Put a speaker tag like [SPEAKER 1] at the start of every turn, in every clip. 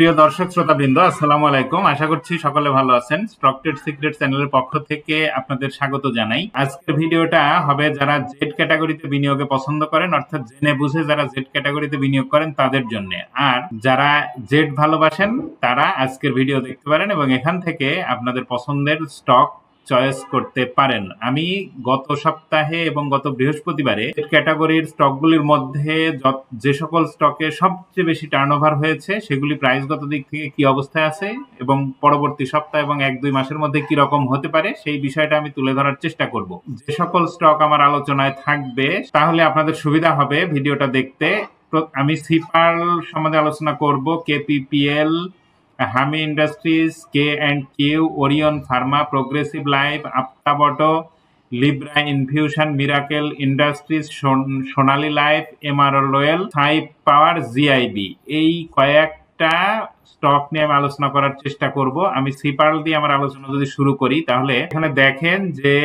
[SPEAKER 1] প্রিয় দর্শক, শ্রোতাবৃন্দ, আসসালামু আলাইকুম। আশা করছি সকলে ভালো আছেন। স্টক ট্রেড সিক্রেট চ্যানেলের পক্ষ থেকে আপনাদের স্বাগত জানাই। আজকের ভিডিওটা হবে যারা জেড ক্যাটাগরিতে বিনিয়োগে পছন্দ করেন, অর্থাৎ জেনে বুঝে যারা জেড ক্যাটাগরিতে বিনিয়োগ করেন, তাদের জন্য। আর যারা জেড ভালোবাসেন, তারা আজকের ভিডিও দেখতে পারেন এবং এখান থেকে আপনাদের পছন্দের স্টক চয়েস করতে পারেন। আমি গত সপ্তাহে এবং গত বৃহস্পতিবারে ক্যাটাগরির স্টকগুলির মধ্যে যে সকল স্টকে সবচেয়ে বেশি টার্নওভার হয়েছে, সেগুলি প্রাইসগত দিক থেকে কি অবস্থায় আছে এবং পরবর্তী সপ্তাহ এবং এক দুই মাসের মধ্যে কি রকম হতে পারে, সেই বিষয়টা আমি তুলে ধরার চেষ্টা করব। যে সকল স্টক আমার আলোচনায় থাকবে, তাহলে আপনাদের সুবিধা হবে ভিডিওটা দেখতে। আমি সিপার সম্বন্ধে আলোচনা করব কেপিপিএল হামি industries, K and Q, Orion pharma, progressive life আপটাবটো Libra infusion, miracle industries Sonali life MRO লোয়েল five power, GIB. এই কয়েকটা স্টক নিয়ে আমি আলোচনা করার চেষ্টা করব। আমি সিপাল দিয়ে আমার আলোচনা যদি শুরু করি, তাহলে এখানে দেখেন যে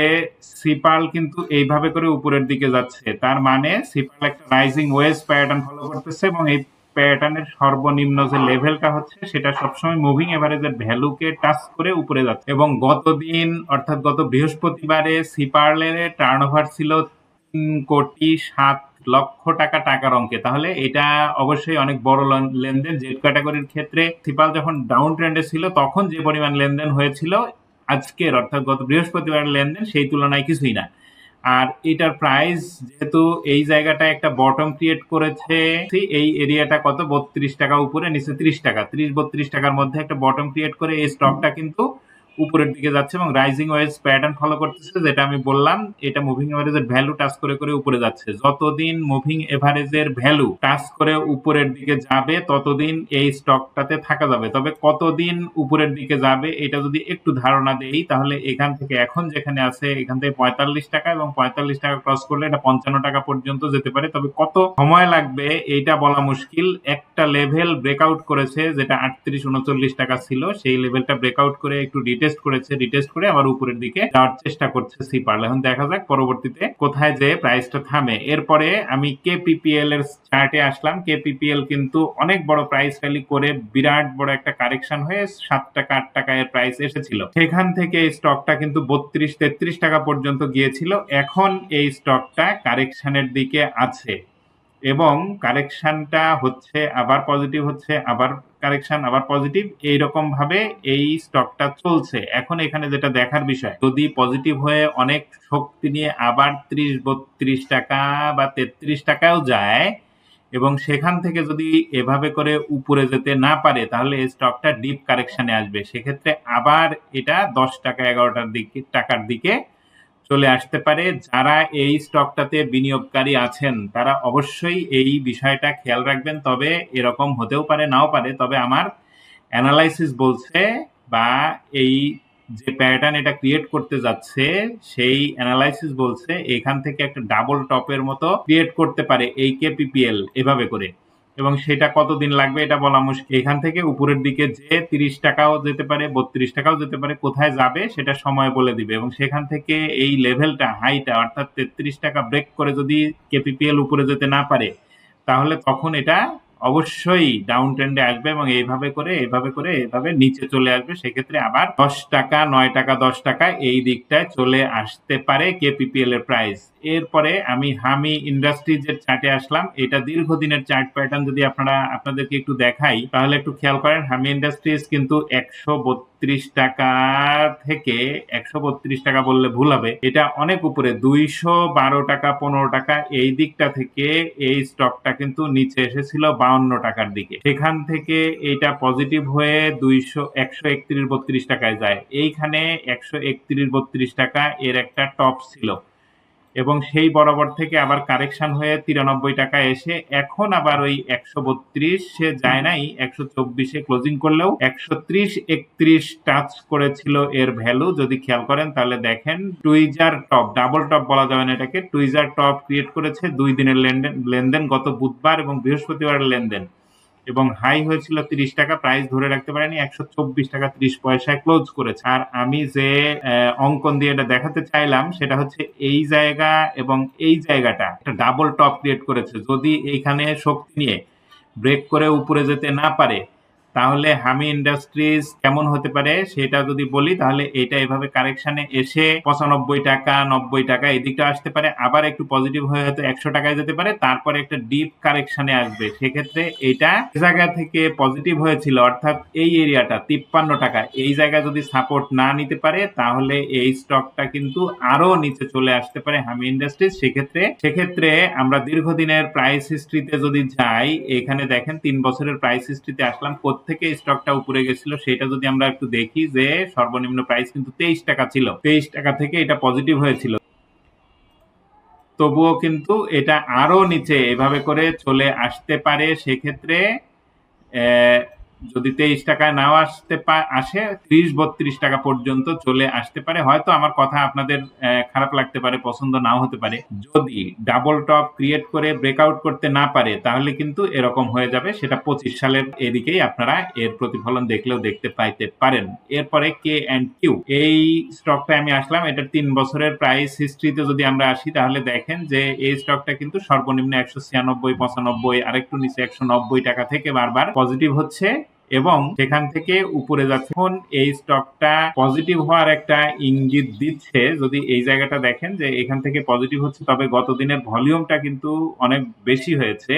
[SPEAKER 1] সিপাল কিন্তু এইভাবে করে উপরের দিকে যাচ্ছে। তার মানে সিপাল একটা রাইজিং ওয়েজ প্যাটার্ন ফলো করতেছে এবং এই প্যাটার্নের সর্বনিম্ন যে লেভেলটা হচ্ছে, সেটা সবসময় মুভিং এভারেজের ভ্যালুকে টাচ করে উপরে যাচ্ছে। এবং গতদিন, অর্থাৎ গত বৃহস্পতিবারে সিপার্লের টার্ন ওভার ছিল তিন কোটি সাত লক্ষ টাকা টাকার অঙ্কে তাহলে এটা অবশ্যই অনেক বড় লন- লেনদেন। জেড ক্যাটাগরির ক্ষেত্রে সিপাল যখন ডাউন ট্রেন্ডে ছিল, তখন যে পরিমাণ লেনদেন হয়েছিল, আজকের, অর্থাৎ গত বৃহস্পতিবারের লেনদেন, সেই তুলনায় কিছুই না। আর এটার প্রাইস যেহেতু এই জায়গাটা একটা বটম ক্রিয়েট করেছে, এই এরিয়াটা কত? বত্রিশ টাকা উপরে, নিচে ত্রিশ টাকা। ত্রিশ, বত্রিশ টাকার মধ্যে একটা বটম ক্রিয়েট করে এই স্টকটা কিন্তু উপরের দিকে যাচ্ছে এবং রাইজিং ওয়েজ প্যাটার্ন ফলো করতেছে, যেটা আমি বললাম, এটা মুভিং এভারেজের ভ্যালু টাচ করে করে উপরে যাচ্ছে। যতদিন মুভিং এভারেজের ভ্যালু টাচ করে উপরের দিকে যাবে, ততদিন এই স্টকটাতে থাকা যাবে। তবে কতদিন উপরের দিকে যাবে, এটা যদি একটু ধারণা দেই, তাহলে এখান থেকে এখন যেখানে আছে, এখান থেকে পঁয়তাল্লিশ টাকা এবং পঁয়তাল্লিশ টাকা ক্রস করলে এটা পঞ্চান্ন টাকা পর্যন্ত যেতে পারে। তবে কত সময় লাগবে, এইটা বলা মুশকিল। একটা লেভেল ব্রেকআউট করেছে, যেটা আটত্রিশ, উনচল্লিশ টাকা ছিল, সেই লেভেলটা ব্রেকআউট করে একটু রিটেস্ট করেছে রিটেস্ট করে আবার উপরের দিকে যাওয়ার চেষ্টা করছে সিপার এখন দেখা যাক পরবর্তীতে কোথায় যে প্রাইসটা থামে। এরপরে আমি কেপিপিএল এর চার্টে আসলাম। কেপিপিএল কিন্তু অনেক বড় প্রাইস র্যালি করে বিরাট বড় একটা কারেকশন হয়ে সাত টাকা, আট টাকা এর প্রাইস এসেছিল। সেখান থেকে এই স্টকটা কিন্তু বত্রিশ, তেত্রিশ টাকা পর্যন্ত গিয়েছিল। এখন এই স্টকটা কারেকশনের দিকে আছে। এবং কারেকশনটা হচ্ছে আবার পজিটিভ হচ্ছে, আবার কারেকশন, আবার পজিটিভ এইরকম ভাবে এই স্টকটা চলছে। এখন এখানে যেটা দেখার বিষয়, যদি পজিটিভ হয়ে অনেক শক্তি নিয়ে আবার ত্রিশ, বত্রিশ টাকা বা তেত্রিশ টাকাও যায়, এবং সেখান থেকে যদি এভাবে করে উপরে যেতে না পারে, তাহলে এই স্টকটা ডিপ কারেকশনে আসবে। সেক্ষেত্রে আবার এটা দশ টাকা, এগারোটার দিকে, টাকার দিকে চলে আসতে পারে। যারা এই স্টকটাতে বিনিয়োগকারী আছেন, তারা অবশ্যই এই বিষয়টা খেয়াল রাখবেন। তবে এরকম হতেও পারে, নাও পারে। তবে আমার অ্যানালাইসিস বলছে বা এই যে প্যাটার্ন এটা ক্রিয়েট করতে যাচ্ছে, সেই অ্যানালাইসিস বলছে এখান থেকে একটা ডাবল টপের মতো ক্রিয়েট করতে পারে এই কেপিপিএল এভাবে করে। এবং সেটা কতদিন লাগবে এটা বলা মুশকিল। এখান থেকে উপরের দিকে যে তিরিশ টাকাও যেতে পারে, বত্রিশ টাকাও যেতে পারে, কোথায় যাবে সেটা সময় বলে দিবে। এবং সেখান থেকে এই লেভেলটা, হাইটা, অর্থাৎ তেত্রিশ টাকা ব্রেক করে যদি কেপিপিএল উপরে যেতে না পারে, তাহলে তখন এটা অবশ্যই ডাউন ট্রেন্ডে আসবে এবং এইভাবে করে এইভাবে করে, এইভাবে নিচে চলে আসবে। সেক্ষেত্রে আবার দশ টাকা, নয় টাকা, দশ টাকা এই দিকটায় চলে আসতে পারে কেপিপিএল এর প্রাইস এরপরে আমি হামি ইন্ডাস্ট্রিজ এর চার্টে আসলাম। এটা দীর্ঘদিনের চার্ট প্যাটার্ন যদি আপনারা, আপনাদেরকে একটু দেখাই, তাহলে একটু খেয়াল করেন হামি ইন্ডাস্ট্রিজ কিন্তু একশো বত্রিশ টাকা থেকে একশো বত্রিশ টাকা বললে ভুল হবে। এটা অনেক উপরে, দুইশো বারো টাকা, পনেরো টাকা, এই দিকটা থেকে এই স্টকটা কিন্তু নিচে এসেছিল বাউন্ন টাকার দিকে। সেখান থেকে এটা পজিটিভ হয়ে দুইশো, একশো একত্রিশ, বত্রিশ টাকায় যায়। এইখানে একশো একত্রিশ, বত্রিশ টাকা এর একটা টপ ছিল। এবং সেই বরাবর থেকে আবার কারেকশন হয়ে তিরানব্বই টাকা এসে এখন আবার ওই একশো বত্রিশ, সে যায় নাই, একশো চব্বিশে ক্লোজিং করলেও একশো ত্রিশ একত্রিশ টাচ করেছিল এর ভ্যালু যদি খেয়াল করেন তাহলে দেখেন টুইজার টপ ডাবল টপ বলা যাবে না এটাকে। টুইজার টপ ক্রিয়েট করেছে দুই দিনের লেনদেন লেনদেন গত বুধবার এবং বৃহস্পতিবারের লেনদেন। এবং হাই হয়েছিল তিরিশ টাকা প্রাইস ধরে রাখতে পারেনি, একশো চব্বিশ টাকা ত্রিশ পয়সায় ক্লোজ করেছে। আর আমি যে অঙ্কন দিয়ে এটা দেখাতে চাইলাম, সেটা হচ্ছে এই জায়গা এবং এই জায়গাটা একটা ডাবল টপ ক্রিয়েট করেছে। যদি এইখানে শক্তি নিয়ে ব্রেক করে উপরে যেতে না পারে তাহলে হামি ইন্ডাস্ট্রিজ কেমন হতে পারে সেটা যদি বলি, তাহলে এটা এভাবে কারেকশনে এসে পঁচানব্বই টাকা, নব্বই টাকা এদিকটা আসতে পারে। আবার একটু পজিটিভ হয়ে হয়তো একশো টাকায় যেতে পারে। তারপরে একটা ডিপ কারেকশনে আসবে। সেক্ষেত্রে এটা জায়গা থেকে পজিটিভ হয়েছিল, অর্থাৎ এই এরিয়াটা তিপ্পান্ন টাকা। এই জায়গায় যদি সাপোর্ট না নিতে পারে, তাহলে এই স্টকটা কিন্তু আরও নিচে চলে আসতে পারে হামি ইন্ডাস্ট্রিজ সেক্ষেত্রে সেক্ষেত্রে আমরা দীর্ঘদিনের প্রাইস হিস্ট্রিতে যদি যাই, এখানে দেখেন তিন বছরের প্রাইস হিস্ট্রিতে আসলাম থেকে স্টকটা উপরে গেছিল, সেটা যদি আমরা একটু দেখি যে সর্বনিম্ন প্রাইস কিন্তু তেইশ টাকা ছিল। তেইশ টাকা থেকে এটা পজিটিভ হয়েছিল। তবুও কিন্তু এটা আরও নিচে এভাবে করে চলে আসতে পারে, সেক্ষেত্রে যদি তেইশ টাকায় নাও আসতে আসে, ত্রিশ, বত্রিশ টাকা পর্যন্ত চলে আসতে পারে। হয়তো আমার কথা আপনাদের খারাপ লাগতে পারে, পছন্দ নাও হতে পারে। যদি ডাবল টপ ক্রিয়েট করে ব্রেকআউট করতে না পারে, তাহলে কিন্তু এরকম হয়ে যাবে। সেটা পঁচিশ সালের এদিকেই আপনারা এর প্রতিফলন দেখলেও দেখতে পাইতে পারেন। এরপরে কে অ্যান্ড কিউ এই স্টকটা আমি আসলাম এটা তিন বছরের প্রাইস হিস্ট্রিতে যদি আমরা আসি, তাহলে দেখেন যে এই স্টকটা কিন্তু সর্বনিম্ন একশো ছিয়ানব্বই, পঁচানব্বই, আরেকটু নিচে একশো নব্বই টাকা থেকে বারবার পজিটিভ হচ্ছে। এবং সেখান থেকে উপরে যাচ্ছে। এখন এই স্টকটা পজিটিভ হওয়ার একটা ইঙ্গিত দিচ্ছে। যদি এই জায়গাটা দেখেন যে এখান থেকে পজিটিভ হচ্ছে, তবে গত দিনের ভলিউমটা কিন্তু অনেক বেশি হয়েছে।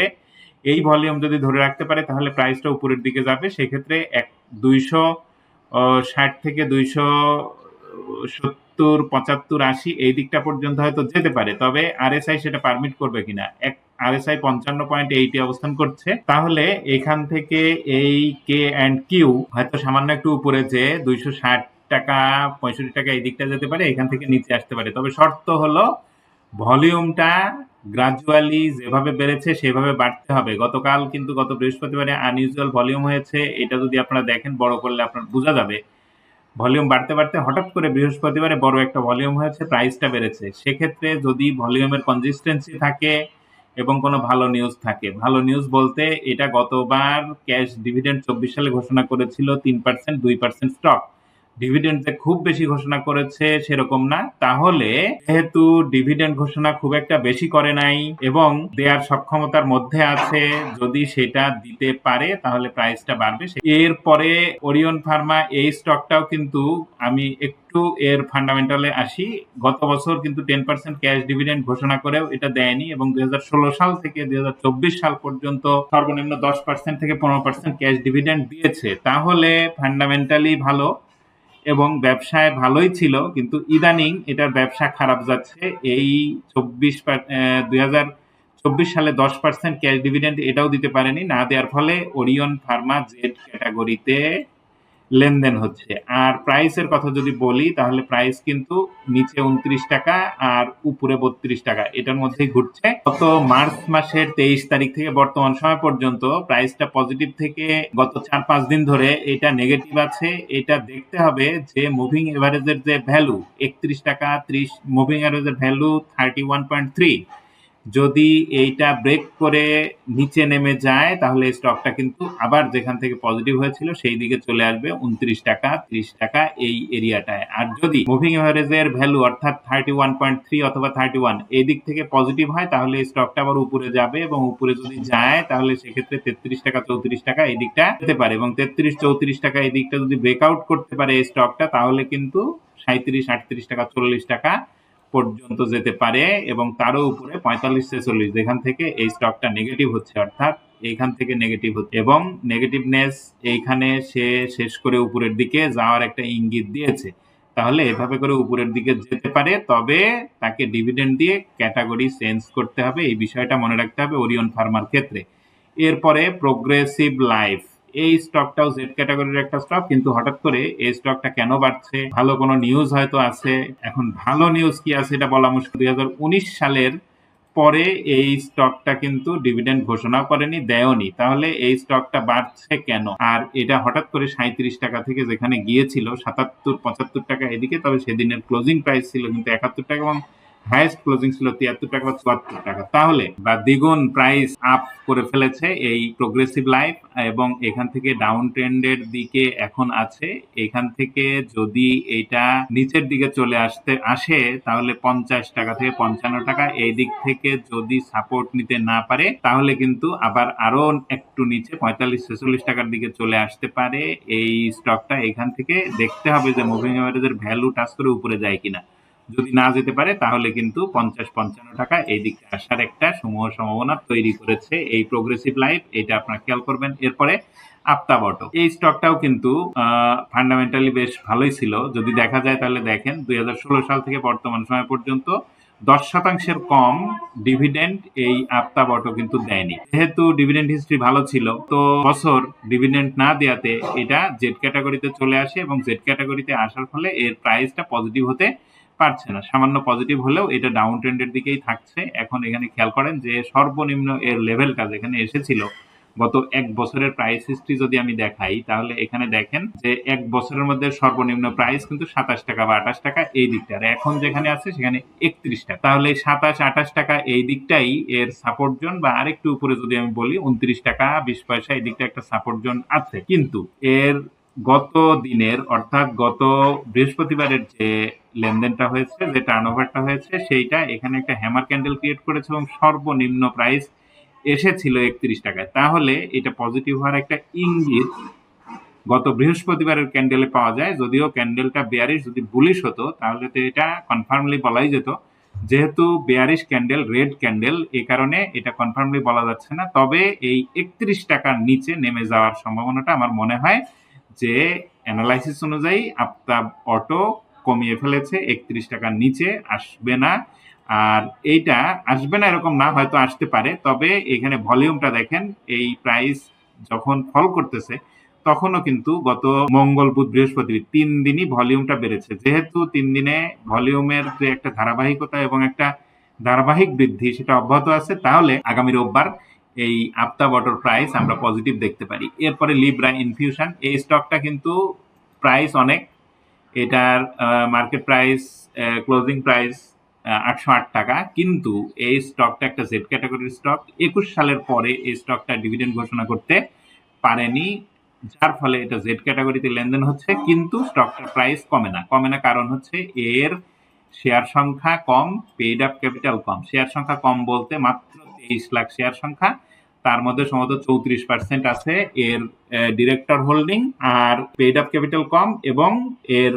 [SPEAKER 1] এই ভলিউম যদি ধরে রাখতে পারে, তাহলে প্রাইসটা উপরের দিকে যাবে। সেক্ষেত্রে এক দুইশো ষাট থেকে দুইশো সত্তর, পঁচাত্তর, আশি, এই দিকটা পর্যন্ত হয়তো যেতে পারে। তবে আরএসআই সেটা পারমিট করবে কিনা? এক আরএসআই পঞ্চান্ন পয়েন্ট এইটে অবস্থান করছে। তাহলে এখান থেকে এই কে অ্যান্ড কিউ হয়তো সামান্য একটু উপরে যে দুইশো ষাট টাকা, পঁয়ষট্টি টাকা এই দিকটা যেতে পারে, এখান থেকে নিচে আসতে পারে। তবে শর্ত হলো ভলিউমটা গ্রাজুয়ালি যেভাবে বেড়েছে সেভাবে বাড়তে হবে। গতকাল কিন্তু গত বৃহস্পতিবারে আনইউজুয়াল ভলিউম হয়েছে, এটা যদি আপনারা দেখেন, বড় করলে আপনার বোঝা যাবে। ভলিউম বাড়তে বাড়তে হঠাৎ করে বৃহস্পতিবারে বড় একটা ভলিউম হয়েছে প্রাইসটা বেড়েছে। সেক্ষেত্রে যদি ভলিউমের কনসিস্টেন্সি থাকে এবং কোনো ভালো নিউজ থাকে। ভালো নিউজ বলতে এটা গতবার ক্যাশ ডিভিডেন্ড চব্বিশ সালে ঘোষণা করেছিল তিন পার্সেন্ট দুই পার্সেন্ট স্টক ডিভিডেন্ড খুব বেশি ঘোষণা করেছে সেরকম না। তাহলে যেহেতু ডিভিডেন্ড ঘোষণা খুব একটা বেশি করে নাই এবং দেয়ার সক্ষমতার মধ্যে আছে, যদি সেটা দিতে পারে তাহলে প্রাইসটা বাড়বে। এরপরে ওরিয়ন ফার্মা এই স্টকটাও কিন্তু আমি একটু এর ফান্ডামেন্টালে আসি। গত বছর কিন্তু টেন পার্সেন্ট ক্যাশ ডিভিডেন্ড ঘোষণা করেও এটা দেয়নি এবং দুই হাজার ষোলো সাল থেকে দুই হাজার চব্বিশ সাল পর্যন্ত সর্বনিম্ন দশ পার্সেন্ট থেকে পনেরো পার্সেন্ট ক্যাশ ডিভিডেন্ড দিয়েছে। তাহলে ফান্ডামেন্টালি ভালো। এবং ব্যবসায় ভালোই ছিল, কিন্তু ইদানিং এটার ব্যবসা খারাপ যাচ্ছে। এই চব্বিশ দুই হাজার চব্বিশ সালে দশ পার্সেন্ট ক্যাশ ডিভিডেন্ড এটাও দিতে পারেনি, না দেওয়ার ফলে ওরিয়ন ফার্মা জেড ক্যাটাগরিতে লেনদেন হচ্ছে। আর প্রাইসের কথা যদি বলি, তাহলে প্রাইস কিন্তু নিচে উনত্রিশ টাকা আর উপরে বত্রিশ টাকা, এটার মধ্যেই ঘুরছে। গত মার্চ মাসের তেইশ তারিখ থেকে বর্তমান সময় পর্যন্ত প্রাইসটা পজিটিভ থেকে গত চার পাঁচ দিন ধরে এটা নেগেটিভ আছে। এটা দেখতে হবে যে মুভিং এভারেজের যে ভ্যালু একত্রিশ টাকা ত্রিশ moving এভারেজের value thirty one point three যদি এইটা ব্রেক করে নিচে নেমে যায়, তাহলে স্টকটা কিন্তু আবার যেখান থেকে পজিটিভ হয়েছিল, সেই দিকে চলে আসবে, উনত্রিশ টাকা, ত্রিশ টাকা এই এরিয়াটায় আর যদি মুভিং এভারেজের ভ্যালু অর্থাৎ থার্টি ওয়ান পয়েন্ট থ্রি অথবা থার্টি ওয়ান এই দিক থেকে পজিটিভ হয়, তাহলে স্টকটা আবার উপরে যাবে এবং উপরে যদি যায়, তাহলে সেক্ষেত্রে তেত্রিশ টাকা, চৌত্রিশ টাকা এই দিকটা যেতে পারে এবং তেত্রিশ, চৌত্রিশ টাকা এই দিকটা যদি ব্রেকআউট করতে পারে এই স্টকটা তাহলে কিন্তু সাঁত্রিশ আটত্রিশ টাকা, চল্লিশ টাকা পর্যন্ত যেতে পারে এবং তারও উপরে পঁয়তাল্লিশ ছেচল্লিশ, যেখান থেকে এই স্টকটা নেগেটিভ হচ্ছে, অর্থাৎ এইখান থেকে নেগেটিভ হচ্ছে এবং নেগেটিভনেস এইখানে সে শেষ করে উপরের দিকে যাওয়ার একটা ইঙ্গিত দিয়েছে। তাহলে এভাবে করে উপরের দিকে যেতে পারে, তবে তাকে ডিভিডেন্ড দিয়ে ক্যাটাগরি চেঞ্জ করতে হবে, এই বিষয়টা মনে রাখতে হবে ওরিয়ন ফার্মার ক্ষেত্রে। এরপরে প্রোগ্রেসিভ লাইফ এই স্টকটাও জেড ক্যাটাগরির একটা স্টক কিন্তু হঠাৎ করে এই স্টকটা কেন বাড়ছে? ভালো কোনো নিউজ হয়তো আছে। এখন ভালো নিউজ কি আছে এটা বলা মুশকিল। দুই হাজার উনিশ সালের পরে এই স্টকটা কিন্তু ডিভিডেন্ড ঘোষণা করেনি দেয়নি তাহলে এই স্টকটা বাড়ছে কেন? আর এটা হঠাৎ করে সাঁত্রিশ টাকা থেকে যেখানে গিয়েছিল, সাতাত্তর, পঁচাত্তর টাকা এদিকে, তবে সেদিনের ক্লোজিং প্রাইস ছিল কিন্তু একাত্তর টাকা এবং হাইয়েস্ট ক্লোজিং ছিল তিয়াত্তর টাকা বা চুয়াত্তর টাকা। তাহলে বা দ্বিগুণ প্রাইস আপ করে ফেলেছে এই প্রোগ্রেসিভ লাইফ এবং এখান থেকে ডাউন ট্রেন্ডের দিকে এখন আছে। এখান থেকে যদি এটা নিচের দিকে চলে আসতে, আসে, তাহলে পঞ্চাশ টাকা থেকে পঞ্চান্ন টাকা। এই দিক থেকে যদি সাপোর্ট নিতে না পারে, তাহলে কিন্তু আবার আরও একটু নিচে পঁয়তাল্লিশ, ছেচল্লিশ টাকার দিকে চলে আসতে পারে। এই স্টকটা এখান থেকে দেখতে হবে যে মুভিং এভারেজের ভ্যালু টাচ করে উপরে যায় কিনা। যদি না যেতে পারে, তাহলে কিন্তু পঞ্চাশ পঞ্চান্ন টাকা এই দিকে আসার একটা সমূহ সম্ভাবনা তৈরি করেছে এই প্রোগ্রেসিভ লাইফ এটা আপনারা খেয়াল করবেন। এরপরে আপ্তাবটো এই স্টকটাও কিন্তু ফান্ডামেন্টালি বেশ ভালোই ছিল। যদি দেখা যায় তাহলে দেখেন, দুই হাজার ষোলো সাল থেকে বর্তমান সময় পর্যন্ত দশ শতাংশের কম ডিভিডেন্ড এই আপ্তাবটো কিন্তু দেয়নি। যেহেতু ডিভিডেন্ড হিস্ট্রি ভালো ছিল, তো বছর ডিভিডেন্ড না দেওয়াতে এটা জেড ক্যাটাগরিতে চলে আসে এবং জেড ক্যাটাগরিতে আসার ফলে এর প্রাইসটা পজিটিভ হতে পারছে না। সামান্য পজিটিভ হলেও এটা ডাউন ট্রেন্ডের দিকেই থাকছে। এখন এখানে খেয়াল করেন যে সর্বনিম্ন এর লেভেলটা যেখানে এসেছিল গত এক বছরের প্রাইস হিস্ট্রি যদি আমি দেখাই, তাহলে এখানে দেখেন যে এক বছরের মধ্যে সর্বনিম্ন প্রাইস কিন্তু সাতাশ টাকা বা আঠাশ টাকা এই দিকটা। আর এখন যেখানে আছে সেখানে একত্রিশ টাকা। তাহলে সাতাশ, আঠাশ টাকা এই দিকটাই এর সাপোর্ট জোন বা আরেকটু উপরে যদি আমি বলি, উনত্রিশ টাকা, বিশ পয়সা এই দিকটা একটা সাপোর্ট জোন আছে। কিন্তু এর গত দিনের, অর্থাৎ গত বৃহস্পতিবারের যে লেনদেনটা হয়েছে, যে টার্নওভারটা হয়েছে, সেইটা এখানে একটা হ্যামার ক্যান্ডেল ক্রিয়েট করেছে এবং সর্বনিম্ন প্রাইস এসেছিল একত্রিশ টাকায়। তাহলে এটা পজিটিভ হওয়ার একটা ইঙ্গিত গত বৃহস্পতিবারের ক্যান্ডেলে পাওয়া যায়। যদিও ক্যান্ডেলটা বেয়ারিশ যদি বুলিশ হতো, তাহলে তো এটা কনফার্মলি বলাই যেত। যেহেতু বেয়ারিশ ক্যান্ডেল রেড ক্যান্ডেল এই কারণে এটা কনফার্মলি বলা যাচ্ছে না। তবে এই একত্রিশ টাকার নিচে নেমে যাওয়ার সম্ভাবনাটা আমার মনে হয় যে অ্যানালাইসিস অনুযায়ী আফতাব অটো কমিয়ে ফেলেছে, একত্রিশ টাকার নিচে আসবে না। আর এইটা আসবে না এরকম না, হয়তো আসতে পারে। তবে এখানে ভলিউমটা দেখেন, এই প্রাইস যখন ফল করতেছে, তখনও কিন্তু গত মঙ্গল বুধ বৃহস্পতি তিন দিনই ভলিউমটা বেড়েছে। যেহেতু তিন দিনে ভলিউমের যে একটা ধারাবাহিকতা এবং একটা ধারাবাহিক বৃদ্ধি সেটা অব্যাহত আছে, তাহলে আগামী রোববার এই আপ্তা বটর প্রাইস আমরা পজিটিভ দেখতে পারি। এরপরে লিব্রা ইনফিউশন এই স্টকটা কিন্তু প্রাইস অনেক। এটার মার্কেট প্রাইস ক্লোজিং প্রাইস আটশো আট টাকা। কিন্তু এই স্টকটা একটা জেড ক্যাটাগরির স্টক একুশ সালের পরে এই স্টকটা ডিভিডেন্ড ঘোষণা করতে পারেনি। যার ফলে এটা জেড ক্যাটাগরিতে লেনদেন হচ্ছে। কিন্তু স্টকটার প্রাইস কমে না। কমে না কারণ হচ্ছে এর শেয়ার সংখ্যা কম পেইড আপ ক্যাপিটাল কম। শেয়ার সংখ্যা কম বলতে মাত্র তেইশ লাখ শেয়ার সংখ্যা। তার মধ্যে সম্ভবত চৌত্রিশ পার্সেন্ট আছে এর ডিরেক্টর হোল্ডিং আর পেড আপ ক্যাপিটাল কম এবং এর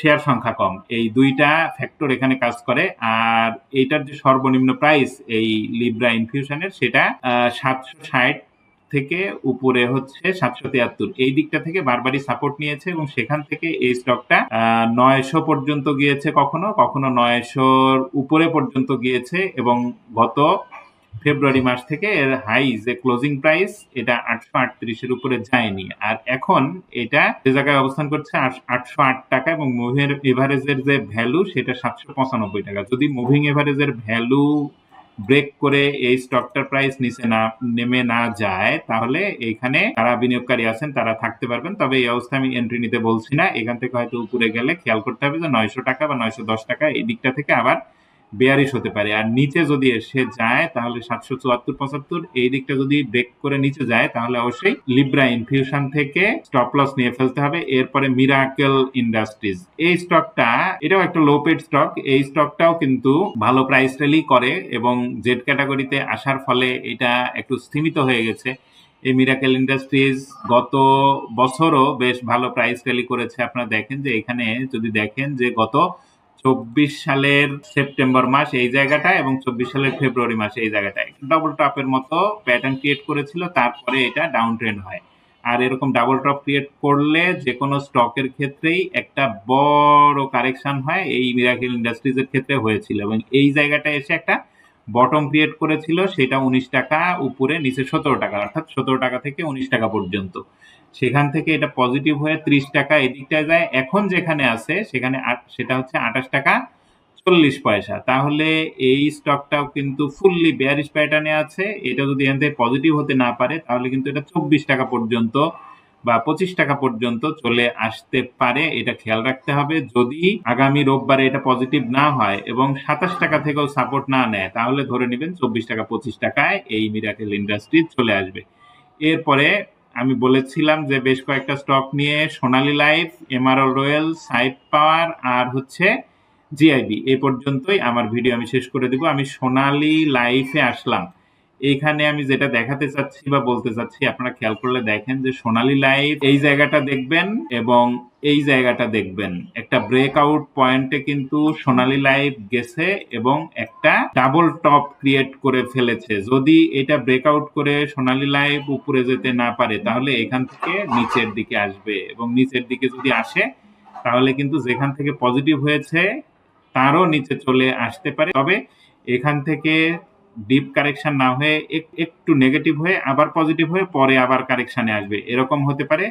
[SPEAKER 1] শেয়ার সংখ্যা কম। এই দুইটা ফ্যাক্টর এখানে কাজ করে। আর এইটার যে সর্বনিম্ন প্রাইস এই লিব্রা ইনফিউশনের সেটা সাতশো ষাট থেকে উপরে হচ্ছে সাতশো তিয়াত্তর। এই দিকটা থেকে বারবারই সাপোর্ট নিয়েছে এবং সেখান থেকে এই স্টকটা নয়শো পর্যন্ত গিয়েছে কখনো কখনো নয়শোর উপরে পর্যন্ত গিয়েছে এবং গত ফেব্রুয়ারি মাস থেকে এর হাই যে ক্লোজিং প্রাইস এটা আটশো আটত্রিশের উপরে যায়নি। আর এখন এটা যে জায়গায় অবস্থান করছে, আটশো আট টাকা এবং মুভিং এভারেজের যে ভ্যালু সেটা সাতশো পঁচানব্বই টাকা। যদি মুভিং এভারেজের ভ্যালু ব্রেক করে এই স্টকটার প্রাইস নিচে না, নেমে না যায়, তাহলে এখানে যারা বিনিয়োগকারী আছেন, তারা থাকতে পারবেন। তবে এই অবস্থায় আমি এন্ট্রি নিতে বলছি না। এখান থেকে হয়তো উপরে গেলে খেয়াল করতে হবে যে নয়শো টাকা বা নয়শো দশ টাকা এই দিকটা থেকে আবার বেয়ারিশ হতে পারে। আর নিচে যদি এসে যায়, তাহলে সাতশো চুয়াত্তর, পঁচাত্তর, এই দিকটা যদি ব্রেক করে নিচে যায়, তাহলে অবশ্যই লিব্রা ইনফিউশন থেকে স্টপ লস নিয়ে ফেলতে হবে। এরপরে মিরাকেল ইন্ডাস্ট্রিজ এই স্টকটা এটাও একটা লো পেড স্টক এই স্টকটাও কিন্তু ভালো প্রাইস র্যালি করে এবং জেড ক্যাটাগরিতে আসার ফলে এটা একটু স্থিমিত হয়ে গেছে। এই মিরাকেল ইন্ডাস্ট্রিজ গত বছরও বেশ ভালো প্রাইস র্যালি করেছে। আপনারা দেখেন যে এখানে যদি দেখেন যে গত চব্বিশ সালের সেপ্টেম্বর মাস এই জায়গাটায় এবং চব্বিশ সালের ফেব্রুয়ারি মাসে এই জায়গাটায় ডাবল টপের মতো প্যাটার্ন ক্রিয়েট করেছিল, তারপরে এটা ডাউন ট্রেন্ড হয়। আর এরকম ডাবল টপ ক্রিয়েট করলে যে কোনো স্টকের ক্ষেত্রেই একটা বড় কারেকশন হয়, এই মিরাকেল ইন্ডাস্ট্রিজের ক্ষেত্রে হয়েছিল। এবং এই জায়গাটায় এসে একটা বটম ক্রিয়েট করেছিল, সেটা উনিশ টাকা উপরে, নিচে সতেরো টাকা, অর্থাৎ সতেরো টাকা থেকে উনিশ টাকা পর্যন্ত। সেখান থেকে এটা পজিটিভ হয়ে ত্রিশ টাকা এদিকটায় যায়। এখন যেখানে আছে, সেখানে সেটা হচ্ছে আঠাশ টাকা চল্লিশ পয়সা। তাহলে এই স্টকটাও কিন্তু ফুললি বেয়ারিশ প্যাটার্নে আছে। এটা যদি এখান থেকে পজিটিভ হতে না পারে, তাহলে কিন্তু এটা চব্বিশ টাকা পর্যন্ত বা পঁচিশ টাকা পর্যন্ত চলে আসতে পারে। এটা খেয়াল রাখতে হবে। যদি আগামী রোববারে এটা পজিটিভ না হয় এবং সাতাশ টাকা থেকেও সাপোর্ট না নেয়, তাহলে ধরে নেবেন চব্বিশ টাকা, পঁচিশ টাকায় এই মিরাকেল ইন্ডাস্ট্রি চলে আসবে। এরপরে আমি বলেছিলাম যে বেশ কয়েকটা স্টক নিয়ে Sonali life, MRL royal side power আর হচ্ছে জিআইবি। এ পর্যন্তই আমার ভিডিও, আমি শেষ করে দিব। আমি সোনালী লাইফে আসলাম। এইখানে আমি যেটা দেখাতে চাচ্ছি বা বলতে চাচ্ছি, আপনারা খেয়াল করলে দেখেন যে সোনালী লাইফ এই জায়গাটা দেখবেন এবং এই জায়গাটা দেখবেন। একটা ব্রেকআউট পয়েন্টে কিন্তু সোনালী লাইফ গেছে এবং একটা ডাবল টপ ক্রিয়েট করে ফেলেছে। যদি এটা ব্রেকআউট করে সোনালী লাইফ উপরে যেতে না পারে, তাহলে এখান থেকে নিচের দিকে আসবে এবং নিচের দিকে যদি আসে, তাহলে কিন্তু যেখান থেকে পজিটিভ হয়েছে, তারও নিচে চলে আসতে পারে। তবে এখান থেকে ডিপ কারেকশন না হয়ে একটু নেগেটিভ হয়ে, আবার পজিটিভ হয়ে পরে আবার কারেকশনে আসবে। এরকম হতে পারে।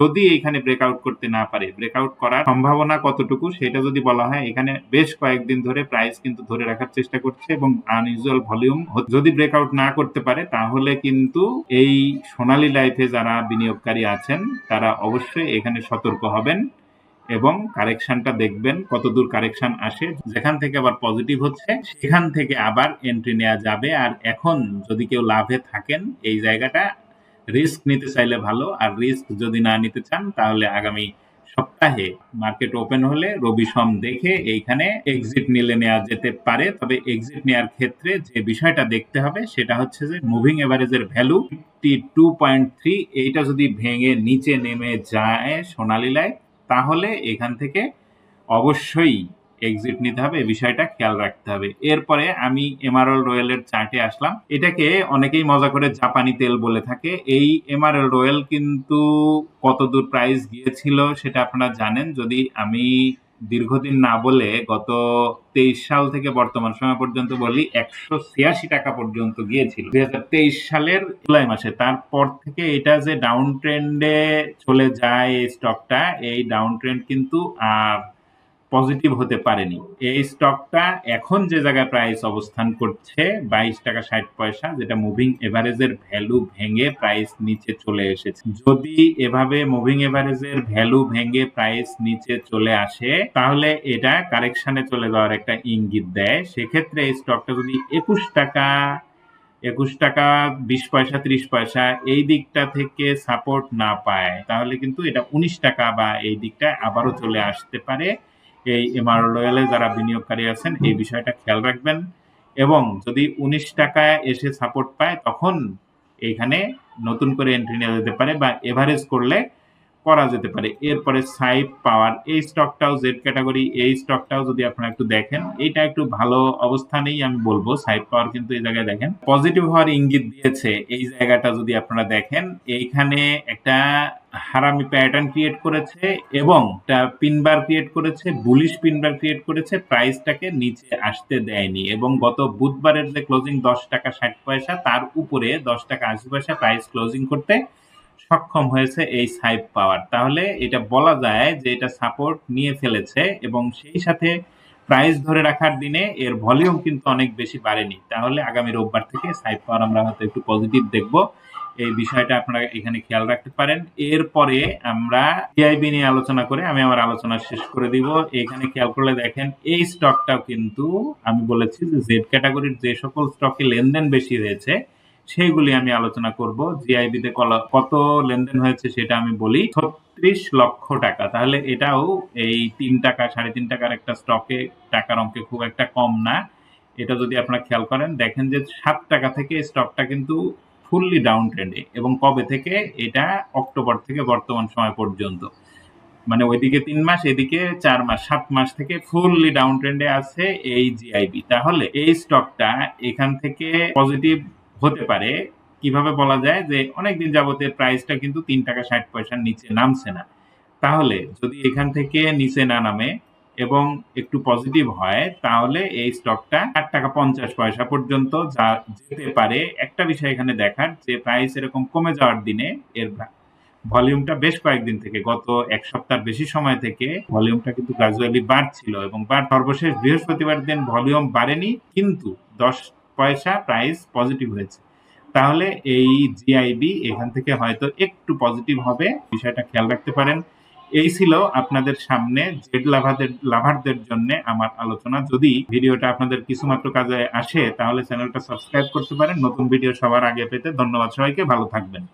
[SPEAKER 1] যদি এখানে ব্রেকআউট করতে না পারে ব্রেকআউট করার সম্ভাবনা কতটুকু সেটা যদি বলা হয়, এখানে বেশ কয়েকদিন ধরে প্রাইস কিন্তু ধরে রাখার চেষ্টা করছে এবং আনইউজুয়াল ভলিউম যদি ব্রেকআউট না করতে পারে, তাহলে কিন্তু এই সোনালী লাইফে যারা বিনিয়োগকারী আছেন, তারা অবশ্যই এখানে সতর্ক হবেন। এবং কারেকশনটা দেখবেন কতদূর কারেকশন আসে। যেখান থেকে আবার পজিটিভ হচ্ছে, সেখান থেকে আবার এন্ট্রি নেওয়া যাবে। আর এখন যদি কেউ লাভে থাকেন, এই জায়গাটা রিস্ক নিতে চাইলে ভালো। আর রিস্ক যদি না নিতে চান, তাহলে আগামী সপ্তাহে মার্কেট ওপেন হলে রবি সম দেখে এইখানে এক্সিট নিলে নেওয়া যেতে পারে। তবে এক্সিট নেওয়ার ক্ষেত্রে যে বিষয়টা দেখতে হবে, সেটা হচ্ছে যে moving এভারেজের value fifty two point three এইটা যদি ভেঙে নিচে নেমে যায় সোনালী লাইফ তাহলে এখান থেকে অবশ্যই এক্সিট নিতে হবে। এই বিষয়টা খেয়াল রাখতে হবে। এরপরে আমি এমআরএল রয়েলের চার্টে আসলাম। এটাকে অনেকেই মজা করে জাপানি তেল বলে থাকে। এই এমআরএল রয়েল কিন্তু কতদূর প্রাইস গিয়েছিল সেটা আপনারা জানেন। যদি আমি দীর্ঘদিন না বলে গত তেইশ সাল থেকে বর্তমান সময় পর্যন্ত বলি একশো ছিয়াশি টাকা পর্যন্ত গিয়েছিল। দুই হাজার তেইশ সালের জুলাই মাসে, তারপর থেকে এটা যে ডাউন ট্রেন্ডে চলে যায় এই স্টকটা এই ডাউন ট্রেন্ড কিন্তু আর পজিটিভ হতে পারেনি। এই স্টকটা এখন যে জায়গায় প্রাইস অবস্থান করছে, বাইশ টাকা ষাট পয়সা, যেটা মুভিং এভারেজের ভ্যালু ভেঙে প্রাইস নিচে চলে এসেছে। যদি এভাবে মুভিং এভারেজের ভ্যালু ভেঙে প্রাইস নিচে চলে আসে, তাহলে এটা কারেকশনে চলে যাওয়ার একটা ইঙ্গিত দেয়। সেক্ষেত্রে এই স্টকটা যদি একুশ টাকা একুশ টাকা, বিশ পয়সা, ত্রিশ পয়সা এই দিকটা থেকে সাপোর্ট না পায়, তাহলে কিন্তু এটা উনিশ টাকা বা এই দিকটা আবারও চলে আসতে পারে। এই এমআর লয়ালে যারা বিনিয়োগকারী আছেন, এই বিষয়টা খেয়াল রাখবেন। এবং যদি উনিশ টাকায় এসে সাপোর্ট পায়, তখন এখানে নতুন করে এন্ট্রি নেওয়া যেতে পারে বা এভারেজ করলে করা যেতে পারে। এরপরে সাইপ পাওয়ার, এই স্টকটাও জেড ক্যাটাগরি এই স্টকটাও যদি আপনারা একটু দেখেন এটা একটু ভালো অবস্থানেই আমি বলব সাইপ পাওয়ার কিন্তু এই জায়গায় দেখেন। পজিটিভ হওয়ার ইঙ্গিত দিয়েছে এই জায়গাটা যদি আপনারা দেখেন, এইখানে একটা হারামি প্যাটার্ন ক্রিয়েট করেছে এবং পিনবার ক্রিয়েট করেছে বুলিশ পিনবার ক্রিয়েট করেছে প্রাইসটাকে নিচে আসতে দেয়নি এবং গত বুধবারের যে ক্লোজিং দশ টাকা ষাট পয়সা, তার উপরে দশ টাকা আশি পয়সা প্রাইস ক্লোজিং করতে সক্ষম হয়েছে এই সাইপ পাওয়ার। তাহলে এটা বলা যায় যে এটা সাপোর্ট নিয়ে ফেলেছে এবং সেই সাথে প্রাইস ধরে রাখার দিনে এর ভলিউম কিন্তু অনেক বেশি বাড়েনি। তাহলে আগামী রোববার থেকে সাইপ পাওয়ার আমরা হয়তো একটু পজিটিভ দেখব। এই বিষয়টা আপনারা এখানে খেয়াল রাখতে পারেন। এরপরে আমরা টিআইবি নিয়ে আলোচনা করে আমি আমার আলোচনা শেষ করে দিব। এখানে খেয়াল করলে দেখেন এই স্টকটাও কিন্তু আমি বলেছি যে জেড ক্যাটাগরির যে সকল স্টকে লেনদেন বেশি হয়েছে সেইগুলি আমি আলোচনা করব। জিআইবি তে কত লেনদেন হয়েছে সেটা আমি বলি। ছত্রিশ লক্ষ টাকা। তাহলে এটাও এই তিন টাকা, সাড়ে তিন টাকার একটা স্টকে টাকার অঙ্কে খুব একটা কম না। এটা যদি আপনারা খেয়াল করেন, দেখেন যে সাত টাকা থেকে স্টকটা কিন্তু ফুললি ডাউন ট্রেন্ডে এবং কবে থেকে? এটা অক্টোবর থেকে বর্তমান সময় পর্যন্ত। মানে ওইদিকে তিন মাস, এদিকে চার মাস, সাত মাস থেকে ফুললি ডাউন ট্রেন্ডে আছে এই জিআইবি। তাহলে এই স্টকটা এখান থেকে পজিটিভ হতে পারে। কীভাবে বলা যায় যে, অনেকদিন যাবতের প্রাইসটা কিন্তু তিন টাকা ষাট পয়সার নিচে নামছে না। তাহলে যদি এখান থেকে নিচে না নামে এবং একটু পজিটিভ হয়, তাহলে এই স্টকটা আট টাকা পঞ্চাশ পয়সা পর্যন্ত যা যেতে পারে। একটা বিষয় এখানে দেখার যে প্রাইস এরকম কমে যাওয়ার দিনে এর ভলিউমটা বেশ কয়েকদিন থেকে, গত এক সপ্তাহ বেশি সময় থেকে ভলিউমটা কিন্তু গ্রাজুয়ালি বাড়ছিল এবং বার সর্বশেষ বৃহস্পতিবার দিন ভলিউম বাড়েনি, কিন্তু দশ পয়সা প্রাইস পজিটিভ হয়েছে। তাহলে এই জিআইবি এখান থেকে হয়তো একটু পজিটিভ হবে, বিষয়টা খেয়াল রাখতে পারেন। এই ছিল আপনাদের সামনে জেড লাভারদের লাভারদের জন্য আমার আলোচনা। যদি ভিডিওটা আপনাদের কিছুমাত্র কাজে আসে, তাহলে চ্যানেলটা সাবস্ক্রাইব করতে পারেন। নতুন ভিডিও সবার আগে পেতে ধন্যবাদ সবাইকে, ভালো থাকবেন।